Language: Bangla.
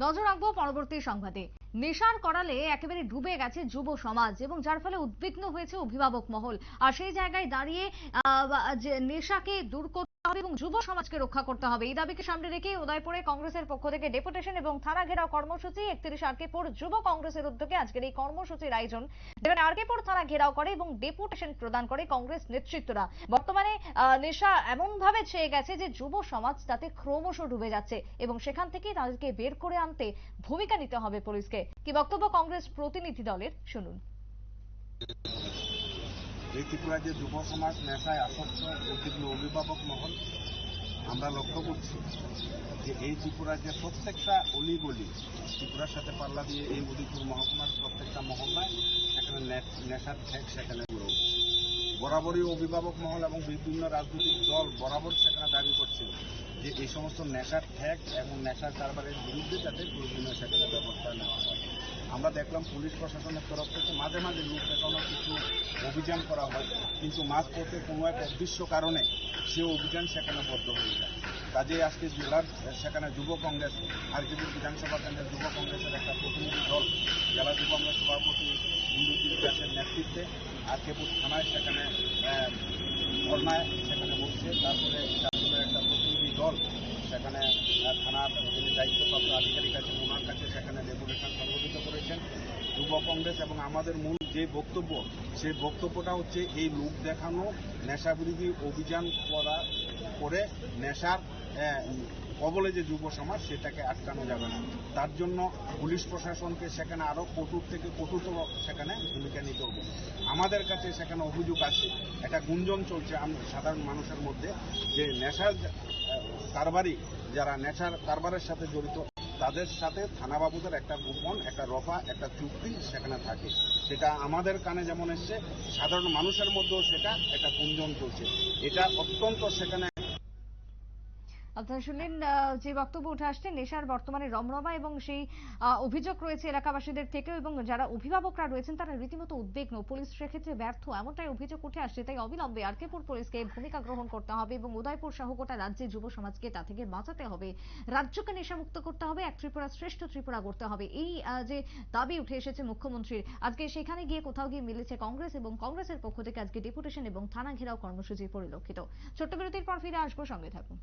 নজর রাখব পরবর্তী সংবাদে। নেশার করালে একেবারে ডুবে গেছে যুব সমাজ এবং যার ফলে উদ্বিগ্ন হয়েছে অভিভাবক মহল। আর সেই জায়গায় দাঁড়িয়ে যে নেশাকে দূর এবং যুব সমাজকে রক্ষা করতে হবে। এই দাবিকে সামনে রেখে উদয়পুরে কংগ্রেসের পক্ষ থেকে ডেপুটেশন এবং থানা ঘেরাও কর্মসূচি, একত্রিশ আরকেপুর যুব কংগ্রেসের উদ্যোগে আজকের এই কর্মসূচির আয়োজন। যেখানে আরকেপুর থানা ঘেরাও করে এবং ডেপুটেশন প্রদান করে কংগ্রেস নেতৃত্বরা। বর্তমানে নেশা এমন ভাবে ছেয়ে গেছে যে যুব সমাজ তাতে ক্রমশ ডুবে যাচ্ছে এবং সেখান থেকে তাদেরকে বের করে আনতে ভূমিকা নিতে হবে পুলিশকে। কি বক্তব্য কংগ্রেস প্রতিনিধি দলের? শুনুন। এই ত্রিপুরা যে যুব সমাজ নেশায় আসক্ত উদ্বিগ্ন অভিভাবক মহল, আমরা লক্ষ্য করছি যে এই ত্রিপুরার যে প্রত্যেকটা অলিগলি, ত্রিপুরার সাথে পাল্লা দিয়ে এই উদয়পুর মহকুমার প্রত্যেকটা মহল্লায় সেখানে নেশার ঠেক সেখানে গড়ে উঠছে। বরাবরই অভিভাবক মহল এবং বিভিন্ন রাজনৈতিক দল বরাবর সেখানে দাবি করছে যে এই সমস্ত নেশার ঠেক এবং নেশার কারবারের বিরুদ্ধে যাতে প্রয়োজনীয় সেখানে ব্যবস্থা নেওয়া আমরা দেখলাম পুলিশ প্রশাসনের তরফ থেকে মাঝে মাঝে লোক দেখানোর কিছু অভিযান করা হয়, কিন্তু মাঝ পথে কোনো এক অদৃশ্য কারণে সে অভিযান সেখানে বদ্ধ হয়ে যায়। কাজেই আজকে জেলার সেখানে যুব কংগ্রেস আরজিপুর বিধানসভা কেন্দ্রের যুব কংগ্রেসের একটা প্রতিনিধি দল, জেলা যুব কংগ্রেস সভাপতি ইন্দ্রজিৎ দাসের নেতৃত্বে আরকেপুর থানায় সেখানে ধর্নায় সেখানে বসছে তারপরে একটা প্রতিনিধি দল সেখানে থানার যিনি দায়িত্বপ্রাপ্ত আধিকারিক আছেন, ওনার কাছে সেখানে রেগুলেশন সংগঠিত কংগ্রেস এবং আমাদের মূল যে বক্তব্য, সেই বক্তব্যটা হচ্ছে এই লোক দেখানো নেশা বিরোধী অভিযান করা করে নেশার কবলে যে যুব সমাজ, সেটাকে আটকানো যাবে না। তার জন্য পুলিশ প্রশাসনকে সেখানে আরও কঠোর থেকে কঠোরতম সেখানে ভূমিকা নিতে হবে। আমাদের কাছে সেখানে অভিযোগ আছে, একটা গুঞ্জন চলছে সাধারণ মানুষের মধ্যে যে নেশার কারবারি, যারা নেশার কারবারের সাথে জড়িত তাদের সাথে থানাবাবুদের একটা গোপন, একটা রফা, একটা চুক্তি সেখানে থাকে। সেটা আমাদের কানে যেমন এসছে, সাধারণ মানুষের মধ্যেও সেটা একটা গুঞ্জন চলছে। এটা অত্যন্ত সেখানে আপনারা শুনলেন যে বক্তব্য উঠে আসছে, নেশার বর্তমানে রমরমা এবং সেই অভিযোগ রয়েছে এলাকাবাসীদের থেকেও এবং যারা অভিভাবকরা রয়েছেন তারা রীতিমতো উদ্বিগ্ন। পুলিশ সেক্ষেত্রে ব্যর্থ, এমনটাই অভিযোগ উঠে আসছে, তাই অবিলম্বে আরকেপুর পুলিশকে ভূমিকা গ্রহণ করতে হবে এবং উদয়পুর সহ গোটা রাজ্যে যুব সমাজকে তা থেকে বাঁচাতে হবে। রাজ্যকে নেশামুক্ত করতে হবে, এক ত্রিপুরা শ্রেষ্ঠ ত্রিপুরা করতে হবে। এই যে দাবি উঠে এসেছে মুখ্যমন্ত্রীর, আজকে সেখানে গিয়ে কোথাও গিয়ে মিলেছে কংগ্রেস এবং কংগ্রেসের পক্ষ থেকে আজকে ডেপুটেশন এবং থানা ঘেরাও কর্মসূচি পরিলক্ষিত। ছোট্ট বিরতির পর ফিরে আসব, সঙ্গে থাকুন।